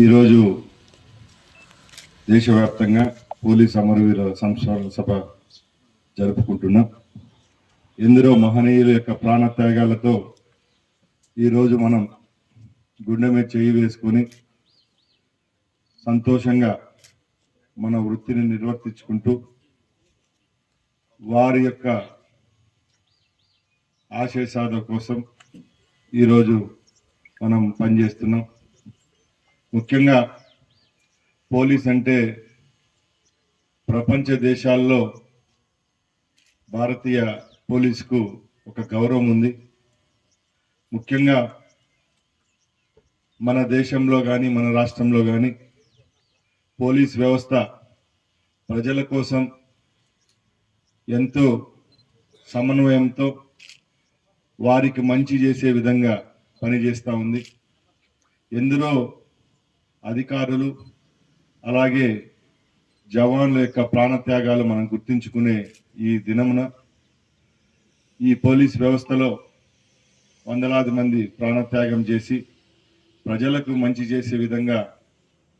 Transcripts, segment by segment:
ఈరోజు దేశవ్యాప్తంగా పోలీస్ అమరవీర సంస్మరణ సభ జరుపుకుంటున్నాం. ఎందరో మహనీయుల యొక్క ప్రాణత్యాగాలతో ఈరోజు మనం గుండె మీద చేయి వేసుకొని సంతోషంగా మన వృత్తిని నిర్వర్తించుకుంటూ వారి యొక్క ఆశయ సాధన కోసం ఈరోజు మనం పనిచేస్తున్నాం. ముఖ్యంగా పోలీస్ అంటే ప్రపంచ దేశాల్లో భారతీయ పోలీసుకు ఒక గౌరవం ఉంది. ముఖ్యంగా మన దేశంలో కానీ మన రాష్ట్రంలో కానీ పోలీస్ వ్యవస్థ ప్రజల కోసం ఎంతో సమన్వయంతో వారికి మంచి చేసే విధంగా పనిచేస్తూ ఉంది. ఎందరో అధికారులు అలాగే జవాన్ల యొక్క ప్రాణత్యాగాలు మనం గుర్తించుకునే ఈ దినమున ఈ పోలీస్ వ్యవస్థలో వందలాది మంది ప్రాణత్యాగం చేసి ప్రజలకు మంచి చేసే విధంగా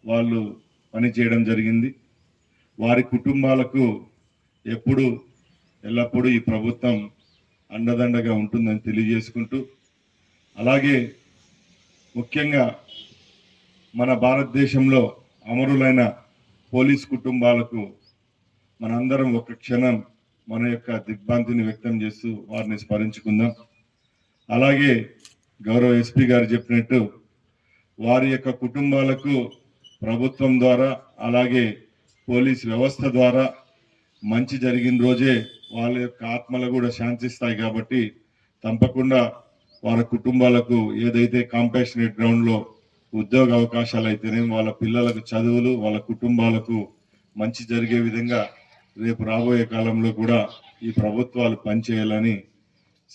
వాళ్ళు పనిచేయడం జరిగింది. వారి కుటుంబాలకు ఎప్పుడు ఎల్లప్పుడూ ఈ ప్రభుత్వం అండదండగా ఉంటుందని తెలియజేసుకుంటూ అలాగే ముఖ్యంగా మన భారతదేశంలో అమరులైన పోలీస్ కుటుంబాలకు మనందరం ఒక క్షణం మన యొక్క దిగ్భ్రాంతిని వ్యక్తం చేస్తూ వారిని స్మరించుకుందాం. అలాగే గౌరవ ఎస్పీ గారు చెప్పినట్టు వారి యొక్క కుటుంబాలకు ప్రభుత్వం ద్వారా అలాగే పోలీస్ వ్యవస్థ ద్వారా మంచి జరిగిన రోజే వాళ్ళ యొక్క ఆత్మలు కూడా శాంతిస్తాయి కాబట్టి తప్పకుండా వారి కుటుంబాలకు ఏదైతే కాంపాషనేట్ గ్రౌండ్లో ఉద్యోగ అవకాశాలు అయితేనే వాళ్ళ పిల్లలకు చదువులు వాళ్ళ కుటుంబాలకు మంచి జరిగే విధంగా రేపు రాబోయే కాలంలో కూడా ఈ ప్రభుత్వాలు పనిచేయాలని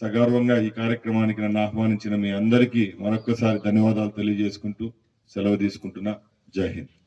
సగర్వంగా ఈ కార్యక్రమానికి నన్ను ఆహ్వానించిన మీ అందరికీ మరొక్కసారి ధన్యవాదాలు తెలియజేసుకుంటూ సెలవు తీసుకుంటున్నా. జై హింద్.